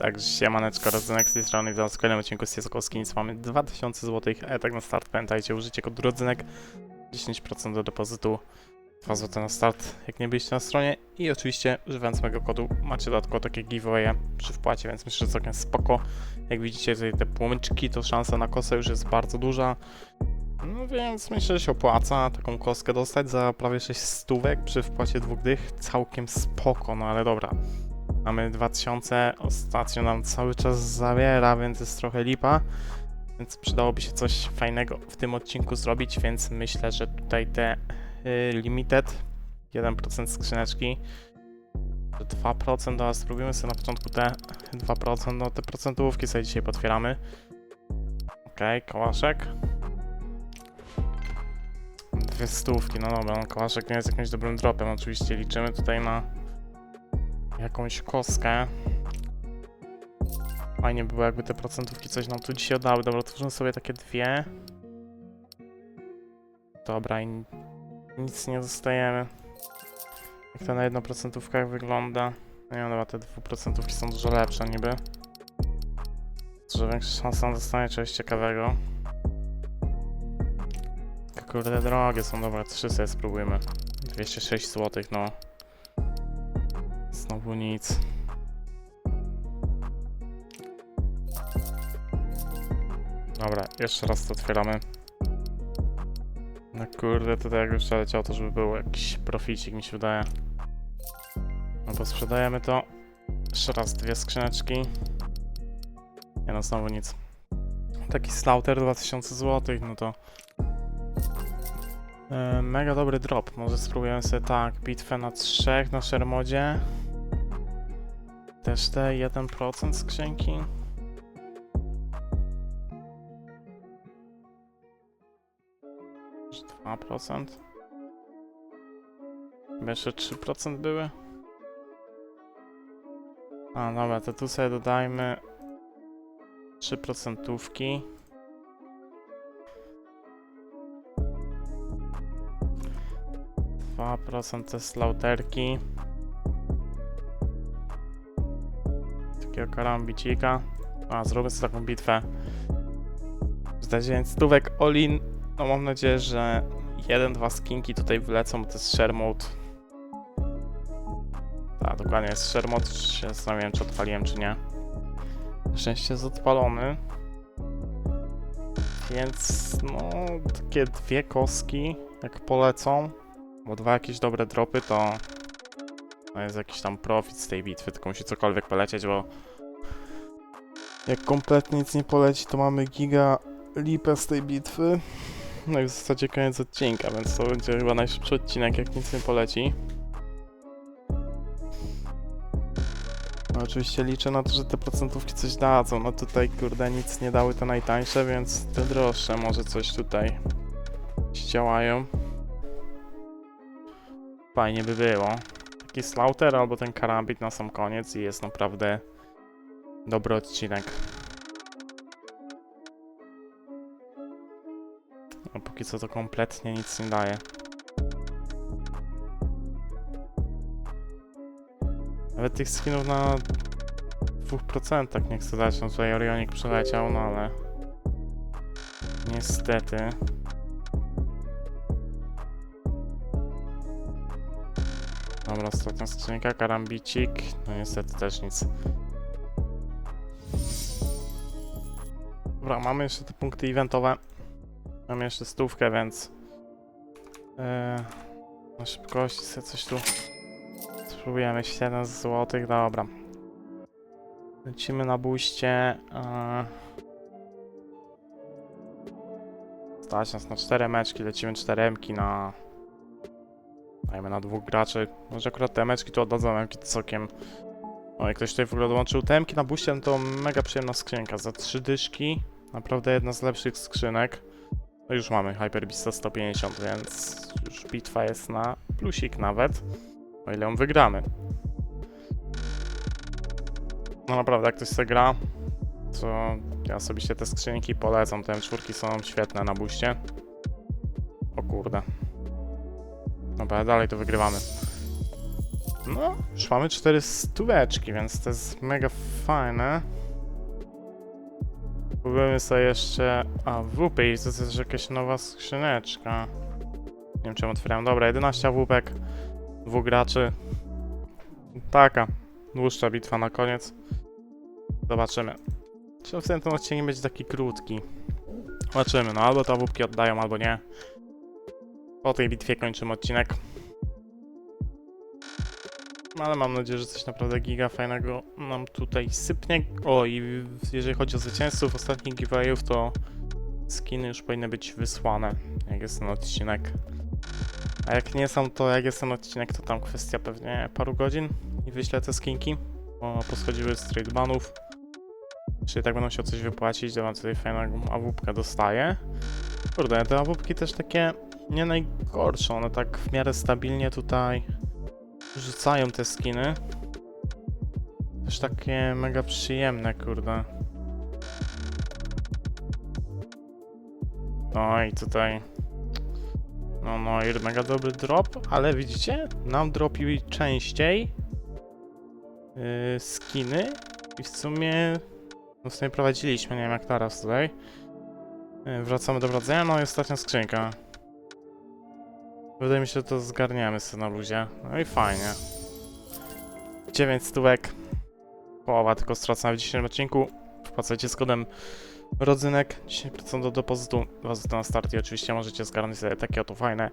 Także siemaneczko, rodzynek z tej strony, witam w kolejnym odcinku z Sokowski, nic mamy 2000 zł, ale tak na start pamiętajcie, użycie kodu rodzynek, 10% do depozytu, 2 zł na start, jak nie byliście na stronie. I oczywiście używając mojego kodu macie dodatkowo takie giveawaye przy wpłacie, więc myślę, że całkiem spoko. Jak widzicie tutaj te płomyczki, to szansa na kosę już jest bardzo duża, no więc myślę, że się opłaca taką kostkę dostać za prawie 6 stówek przy wpłacie dwóch dych, całkiem spoko, no ale dobra. Mamy 2000, ostatnio nam cały czas zabiera, więc jest trochę lipa. Więc przydałoby się coś fajnego w tym odcinku zrobić, więc myślę, że tutaj te y, limited 1% skrzyneczki, te 2%, no a spróbujemy sobie na początku te 2%, no te procentówki sobie dzisiaj potwieramy. Okej, okay, kałaszek. Dwie stówki, no dobra, no kałaszek nie jest jakimś dobrym dropem, oczywiście liczymy tutaj na jakąś kostkę. Fajnie by było, jakby te procentówki coś nam tu dzisiaj oddały. Dobra, otworzymy sobie takie dwie. Dobra, i nic nie dostajemy. Jak to na jednoprocentówkach wygląda. Nie wiem, dobra, te dwuprocentówki są dużo lepsze niby. Że większa szansa na dostanie czegoś ciekawego. Kurde, drogie są, dobra, trzy sobie spróbujmy. 206 zł, no. Znowu nic. Dobra, jeszcze raz to otwieramy. No kurde, tutaj jakby przeleciał to, żeby był jakiś proficik, mi się wydaje. No bo sprzedajemy to. Jeszcze raz dwie skrzyneczki. Nie no, znowu nic. Taki Slaughter 2000 zł, no to... E, mega dobry drop. Może spróbujemy sobie tak, bitwę na trzech na Shermodzie. Też te 1% skrzynki. Może 2%. Chyba jeszcze 3% były. A dobra, to tu sobie dodajmy 3%. Dwa procent te slauterki. Takiego karambicika. A, zrobię sobie taką bitwę. Za 9 stówek all-in. No mam nadzieję, że jeden, dwa skinki tutaj wlecą, bo to jest mode. Tak, dokładnie jest mode. Się zastanawiałem, czy odpaliłem, czy nie. Na szczęście jest odpalony. Więc no, takie dwie kostki, jak polecą, bo dwa jakieś dobre dropy, to to jest jakiś tam profit z tej bitwy, tylko musi cokolwiek polecieć, bo jak kompletnie nic nie poleci, to mamy giga lipę z tej bitwy. No i w zasadzie koniec odcinka, więc to będzie chyba najszybszy odcinek, jak nic nie poleci. No oczywiście liczę na to, że te procentówki coś dadzą. No tutaj kurde nic nie dały te najtańsze, więc te droższe może coś tutaj działają. Fajnie by było. Taki slaughter albo ten karambit na sam koniec i jest naprawdę dobry odcinek. A póki co to kompletnie nic nie daje. Nawet tych skinów na 2% nie chcę dać, no tutaj Orionik przeleciał, no ale niestety. Dobra, ostatnia skrzynka, karambicik, no niestety też nic. Dobra, mamy jeszcze te punkty eventowe. Mam jeszcze stówkę, więc yy, na szybkości sobie coś tu spróbujemy. 7 zł, dobra. Lecimy na buście. Yy. Stać nas na 4 meczki, lecimy 4 na... Dajmy na dwóch graczy. Może akurat te meczki tu oddadzą emki całkiem... O, jak ktoś tutaj w ogóle dołączył temki na buście, no to mega przyjemna skrzynka. Za 3 dyszki. Naprawdę jedna z lepszych skrzynek. No już mamy Hyperbista 150, więc już bitwa jest na plusik nawet. O ile ją wygramy. No naprawdę, jak ktoś sobie gra, to ja osobiście te skrzynki polecam. Te czwórki są świetne na buście. O kurde. Dobra, dalej to wygrywamy. No, już mamy 4 stóweczki, więc to jest mega fajne. Próbujemy sobie jeszcze... A, WP i to jest jakaś nowa skrzyneczka. Nie wiem czemu otwieram. Dobra, 11 AWP-ek. Dwóch graczy. Taka. Dłuższa bitwa na koniec. Zobaczymy. Czy w tym odcinek będzie taki krótki? Zobaczymy, no albo to AWP oddają, albo nie. Po tej bitwie kończymy odcinek. No, Ale mam nadzieję, że coś naprawdę giga fajnego nam tutaj sypnie. O, i jeżeli chodzi o zwycięzców ostatnich giveawayów, to skiny już powinny być wysłane, jak jest ten odcinek. A jak nie są, to jak jest ten odcinek, to tam kwestia pewnie paru godzin i wyślę te skinki, bo poschodziły z trade banów. Czyli tak będą się coś wypłacić, to wam tutaj fajną awupkę dostaję. Kurde, te awupki też takie nie najgorsze, one tak w miarę stabilnie tutaj rzucają te skiny. Też takie mega przyjemne, kurde. No i tutaj. No, no i mega dobry drop, ale widzicie? Nam dropiły częściej yy, skiny i w sumie no w sumie prowadziliśmy, nie wiem jak teraz tutaj. Yy, wracamy do wracania, no i ostatnia skrzynka. Wydaje mi się, że to zgarniamy sobie na luzie. No i fajnie. 9 stówek. Połowa tylko stracona w dzisiejszym odcinku. Wpłacajcie z kodem rodzynek. 10% do depozytu. Was na start i oczywiście możecie zgarnąć sobie takie oto fajne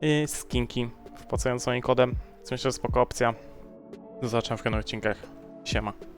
yy, skinki. Wpłacając moim kodem. Myślę, że spoko opcja. Do zobaczenia w kolejnych odcinkach. Siema.